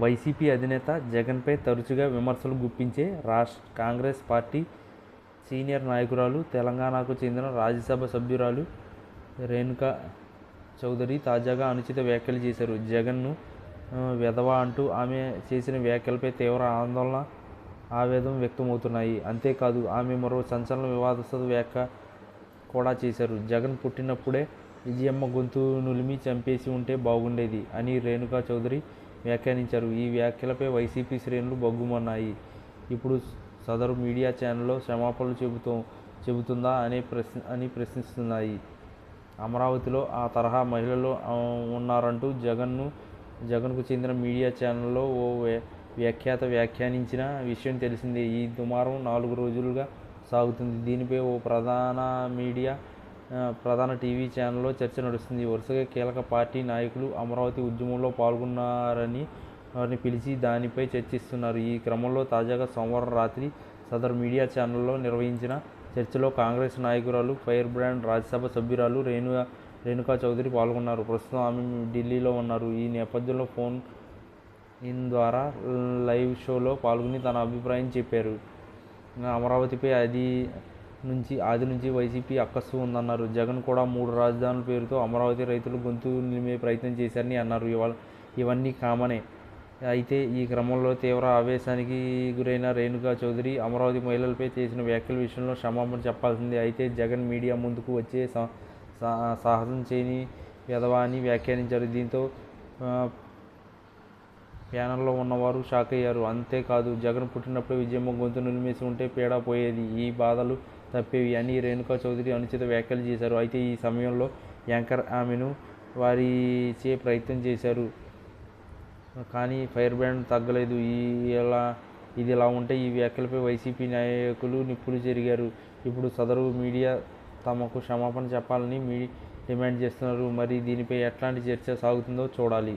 YCP అధినేత జగన్పై తరచుగా విమర్శలు గుప్పించే రాష్ట్ర కాంగ్రెస్ పార్టీ సీనియర్ నాయకురాలు తెలంగాణకు చెందిన రాజ్యసభ సభ్యురాలు రేణుకా చౌదరి తాజాగా అనుచిత వ్యాఖ్యలు చేశారు. జగన్ను వెధవా అంటూ ఆమె చేసిన వ్యాఖ్యలపై తీవ్ర ఆందోళన ఆవేదం వ్యక్తమవుతున్నాయి. అంతేకాదు ఆమె మరో సంచలన వివాదాస్పద వ్యాఖ్య కూడా చేశారు. జగన్ పుట్టినప్పుడే విజయమ్మ గొంతు నులిమి చంపేసి ఉంటే బాగుండేది అని రేణుకా చౌదరి వ్యాఖ్యానించారు. ఈ వ్యాఖ్యలపై వైసీపీ శ్రేణులు బగ్గుమన్నాయి ఇప్పుడు సదరు మీడియా ఛానల్లో క్షమాపణలు చెబుతూ చెబుతుందా అనే ప్రశ్న అని ప్రశ్నిస్తున్నాయి. అమరావతిలో ఆ తరహా మహిళలు ఉన్నారంటూ జగన్ను జగన్కు చెందిన మీడియా ఛానల్లో ఓ వ్య- వ్యాఖ్యాత వ్యాఖ్యానించిన విషయం తెలిసిందే. ఈ దుమారం నాలుగు రోజులుగా సాగుతుంది. దీనిపై ఓ ప్రధాన మీడియా ప్రధాన టీవీ ఛానల్లో చర్చ నడుస్తుంది. వరుసగా కీలక పార్టీ నాయకులు అమరావతి ఉద్యమంలో పాల్గొన్నారని వారిని పిలిచి దానిపై చర్చిస్తున్నారు. ఈ క్రమంలో తాజాగా సోమవారం రాత్రి సదర్ మీడియా ఛానల్లో నిర్వహించిన చర్చలో కాంగ్రెస్ నాయకురాలు ఫైర్ బ్రాండ్ రాజ్యసభ సభ్యురాలు రేణు రేణుకా చౌదరి పాల్గొన్నారు. ప్రస్తుతం ఆమె ఢిల్లీలో ఉన్నారు. ఈ నేపథ్యంలో ఫోన్ ఇన్ ద్వారా లైవ్ షోలో పాల్గొని తన అభిప్రాయం చెప్పారు. అమరావతిపై అది నుంచి ఆది నుంచి వైసీపీ అక్కస్సు ఉందన్నారు. జగన్ కూడా మూడు రాజధానుల పేరుతో అమరావతి రైతులు గొంతు నిలిమే ప్రయత్నం చేశారని అన్నారు. ఇవాళ ఇవన్నీ కామనే. అయితే ఈ క్రమంలో తీవ్ర ఆవేశానికి గురైన రేణుకా చౌదరి అమరావతి మహిళలపై చేసిన వ్యాఖ్యల విషయంలో క్షమాపణ చెప్పాల్సిందే. అయితే జగన్ మీడియా ముందుకు వచ్చే సా- సా- సాహసం చేయని విధవా అని వ్యాఖ్యానించారు. దీంతో ప్యానల్లో ఉన్నవారు షాక్ అయ్యారు అంతేకాదు జగన్ పుట్టినప్పుడు విజయమ్మ గొంతు నిలిమేసి ఉంటే పీడ పోయేది. ఈ బాధలు తప్పేవి అని రేణుకా చౌదరి అనుచిత వ్యాఖ్యలు చేశారు. అయితే ఈ సమయంలో యాంకర్ ఆమెను వారిచే ప్రయత్నం చేశారు. కానీ ఫైర్ బ్రాండ్ తగ్గలేదు. ఈ ఇలా ఇది ఇలా ఉంటే ఈ వ్యాఖ్యలపై వైసీపీ నాయకులు నిప్పులు జరిగారు. ఇప్పుడు సదరు మీడియా తమకు క్షమాపణ చెప్పాలని మీ డిమాండ్ చేస్తున్నారు. మరి దీనిపై ఎట్లాంటి చర్చ సాగుతుందో చూడాలి.